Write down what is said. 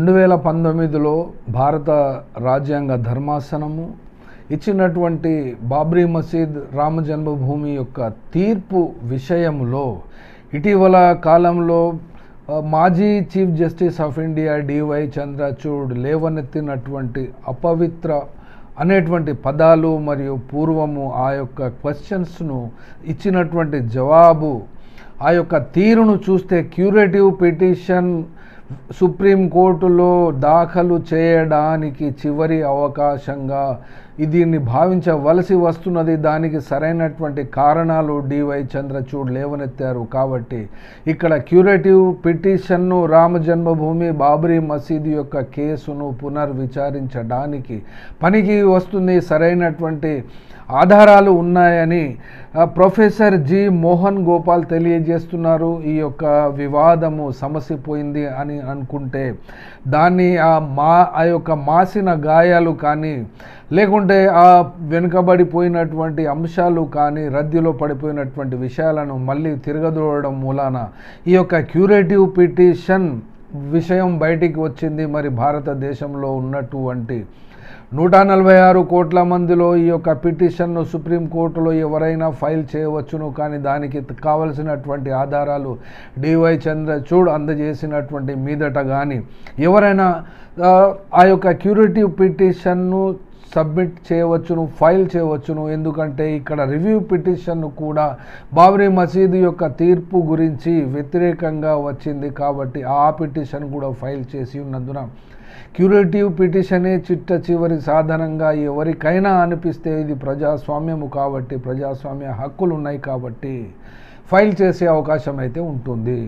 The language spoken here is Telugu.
రెండు వేల పంతొమ్మిదిలో భారత రాజ్యాంగ ధర్మాసనము ఇచ్చినటువంటి బాబ్రీ మసీద్ రామ జన్మభూమి యొక్క తీర్పు విషయంలో ఇటీవల కాలంలో మాజీ chief justice of India DY Chandrachud లేవనెత్తినటువంటి అపవిత్ర అనేటువంటి పదాలు మరియు పూర్వము ఆ యొక్క క్వశ్చన్స్ను ఇచ్చినటువంటి జవాబు ఆ యొక్క తీరును చూస్తే క్యూరేటివ్ పిటిషన్ సుప్రీంకోర్టులో దాఖలు చేయడానికి చివరి అవకాశంగా దీన్ని భావించవలసి వస్తున్నది. దానికి సరైనటువంటి కారణాలు డివై చంద్రచూడ్ లేవనెత్తారు. కాబట్టి ఇక్కడ క్యూరేటివ్ పిటిషన్ను రామ జన్మభూమి బాబ్రీ మసీదు యొక్క కేసును పునర్విచారించడానికి పనికి వస్తుంది. సరైనటువంటి ఆధారాలు ఉన్నాయని ప్రొఫెసర్ జి మోహన్ గోపాల్ తెలియజేస్తున్నారు ఈ యొక్క వివాదము సమస్య పోయింది అని అనుకుంటే దాన్ని ఆ మా ఆ యొక్క మాసిన గాయాలు కానీ లేకుంటే ఆ వెనుకబడిపోయినటువంటి అంశాలు కానీ రద్దీలో పడిపోయినటువంటి విషయాలను మళ్ళీ తిరగదోడడం మూలాన ఈ యొక్క క్యూరేటివ్ పిటిషన్ విషయం బయటికి వచ్చింది మరి భారతదేశంలో ఉన్నటువంటి నూట నలభై ఆరు కోట్ల మందిలో ఈ యొక్క పిటిషన్ను సుప్రీంకోర్టులో ఎవరైనా ఫైల్ చేయవచ్చును కానీ దానికి కావలసినటువంటి ఆధారాలు డివై చంద్రచూడ్ అందజేసినటువంటి మీదట కానీ ఎవరైనా ఆ, యొక్క క్యూరిటివ్ పిటిషన్ను సబ్మిట్ చేయవచ్చును ఫైల్ చేయవచ్చును. ఎందుకంటే ఇక్కడ రివ్యూ పిటిషన్ కూడా బాబ్రీ మసీదు యొక్క తీర్పు గురించి వ్యతిరేకంగా వచ్చింది కాబట్టి ఆ పిటిషన్ కూడా ఫైల్ చేసి ఉన్నందున క్యూరేటివ్ పిటిషనే చిట్ట చివరి సాధనంగా ఎవరికైనా అనిపిస్తే ఇది ప్రజాస్వామ్యము కాబట్టి ప్రజాస్వామ్య హక్కులు ఉన్నాయి కాబట్టి ఫైల్ చేసే అవకాశం అయితే ఉంటుంది.